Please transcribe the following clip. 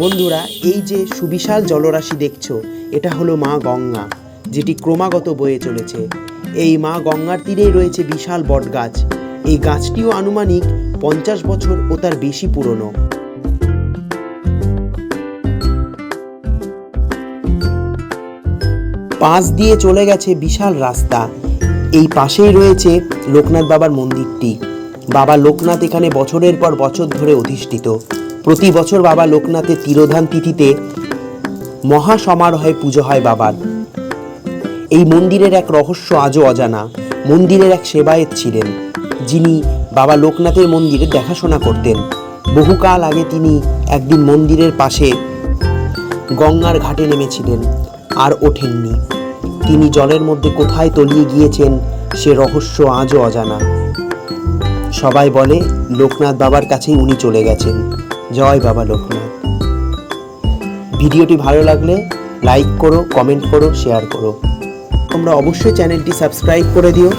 বন্ধুরা, এই যে সুবিশাল জলরাশি দেখছ, এটা হলো মা গঙ্গা, যেটি ক্রমাগত বয়ে চলেছে। এই মা গঙ্গার তীরেই রয়েছে বিশাল বটগাছ। এই গাছটিও আনুমানিক পঞ্চাশ বছর ও তার বেশি পুরনো। পাশ দিয়ে চলে গেছে বিশাল রাস্তা। এই পাশেই রয়েছে লোকনাথ বাবার মন্দিরটি। বাবা লোকনাথ এখানে বছরের পর বছর ধরে অধিষ্ঠিত। প্রতি বছর বাবা লোকনাথের তিরোধান তিথিতে মহা সমারোহে পুজো হয় বাবার। এই মন্দিরের এক রহস্য আজও অজানা, মন্দিরের এক সেবায়েত ছিলেন, যিনি বাবা লোকনাথের মন্দিরে দেখাশোনা করতেন। বহুকাল আগে তিনি একদিন মন্দিরের পাশে গঙ্গার ঘাটে নেমেছিলেন, আর ওঠেননি। তিনি জলের মধ্যে কোথায় তলিয়ে গিয়েছেন, সে রহস্য আজও অজানা। সবাই বলে, লোকনাথ বাবার কাছেই উনি চলে গেছেন। জয় বাবা লোকনাথ ভিডিওটি ভালো লাগলে লাইক করো, কমেন্ট করো, শেয়ার করো। তোমরা অবশ্যই চ্যানেলটি সাবস্ক্রাইব করে দিও।